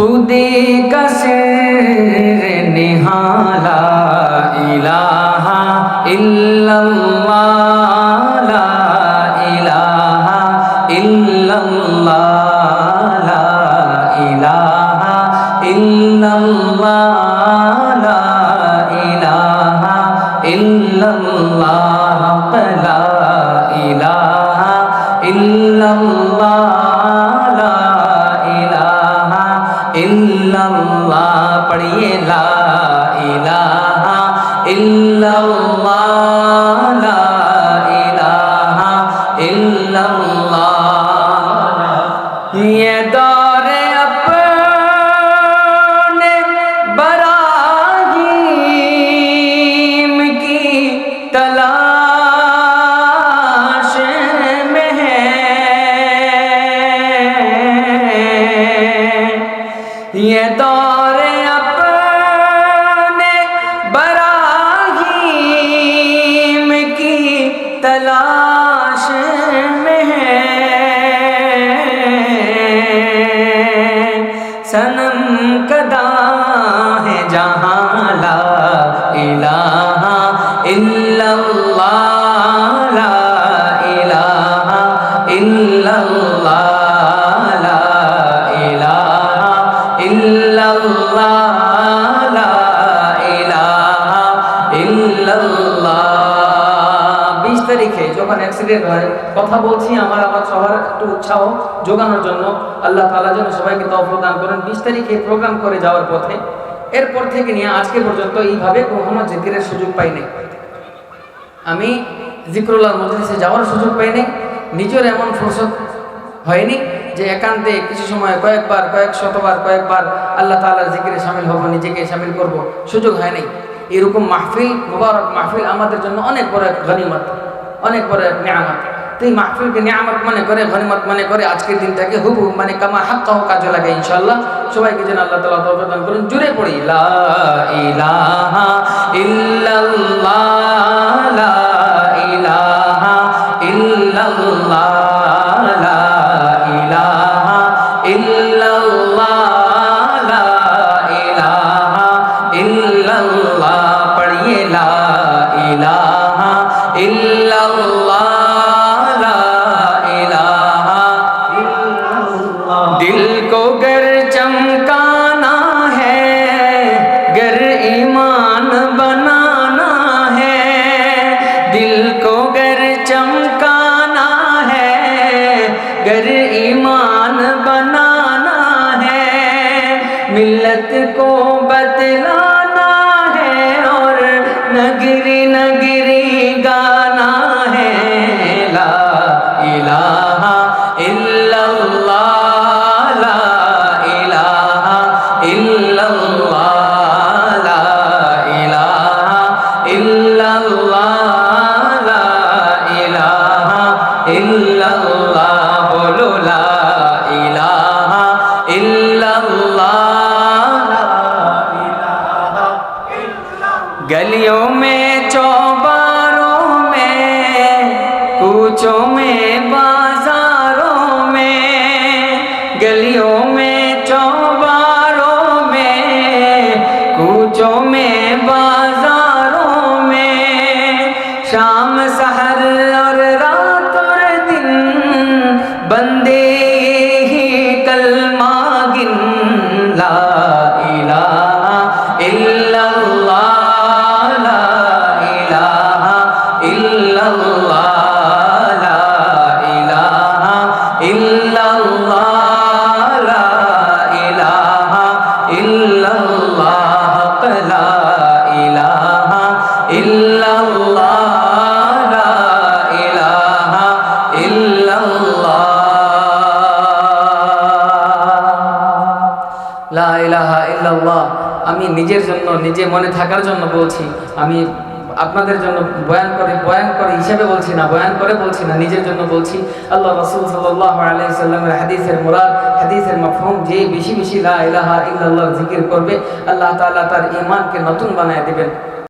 খুদে কসে নিহালা ইলাহা ইল্লাল্লাহ। لا الہ الا اللہ لا الہ الا اللہ یہ دور اپنے براہیم کی تلاش میں ہے۔ یہ دور सनम कदा है जहाँ ला इलाहा इल्लल्लाह ला इलाहा इल्लल्लाह ला इलाहा इल्लल्लाह ला যখন অ্যাক্সিডেন্ট হয়, কথা বলছি, আমার আমার সবার একটু উৎসাহ যোগানোর জন্য। আল্লাহ তাআলা যেন সবাইকে তৌফিক দান করেন। বিশ তারিখে প্রোগ্রাম করে যাওয়ার পথে, এরপর থেকে নিয়ে আজকে পর্যন্ত এইভাবে কখনো জিকিরের সুযোগ পাইনি আমি জিক্রুল্লাহ মজলিসে যাওয়ার সুযোগ পাইনি নিজের এমন ফুরসত হয়নি যে একান্তে কিছু সময় কয়েকবার, কয়েক শতবার, কয়েকবার আল্লাহ তাআলার জিকিরে সামিল হব, নিজেকে সামিল করব। সুযোগ হয়নি এরকম মাহফিল, মুবারক মাহফিল আমাদের জন্য অনেক বড় এক গনিমত। অনেক বড় নিয়ামত। তো এই মাহফিলকে নিয়ামত মনে করে ঘনিমত মনে করে, আজকের দিনটাকে হুবু মানে কামা হাক্কাহ কাজে লাগে ইনশাআল্লাহ। সবাইকে যেন আল্লাহ তাআলা তৌফিক দান করুন। জুড়ে পড়ি, লা ইলাহা ইল্লাল্লাহ, লা ইলাহা ইল্লাল্লাহ, লা إلا اللہ لا الہ دل کو گر چمکانا ہے، گر ایمان بنانا ہے۔ دل کو گر چمکانا ہے، گر ایمان بنانا ہے۔ ملت کو بتلانا ہے اور نگری نگری گلیوں میں چوباروں میں کوچوں میں بازاروں میں گلیوں میں چوباروں میں کوچوں میں बंदे ইলাহা ইল্লাল্লাহ, আমি নিজের জন্য, নিজে মনে থাকার জন্য বলছি, আমি আপনাদের জন্য বয়ান করে বয়ান করে হিসাবে বলছি না, বয়ান করে বলছি না, নিজের জন্য বলছি, আল্লাহ রাসূল সাল্লাল্লাহু আলাইহি সাল্লামের হাদিসের মুরাদ, হাদিসের মাফহুম, যে বেশি বেশি লা ইলাহা ইল্লাল্লাহ জিকির করবে, আল্লাহ তাআলা তার ইমানকে নতুন বানায় দিবেন।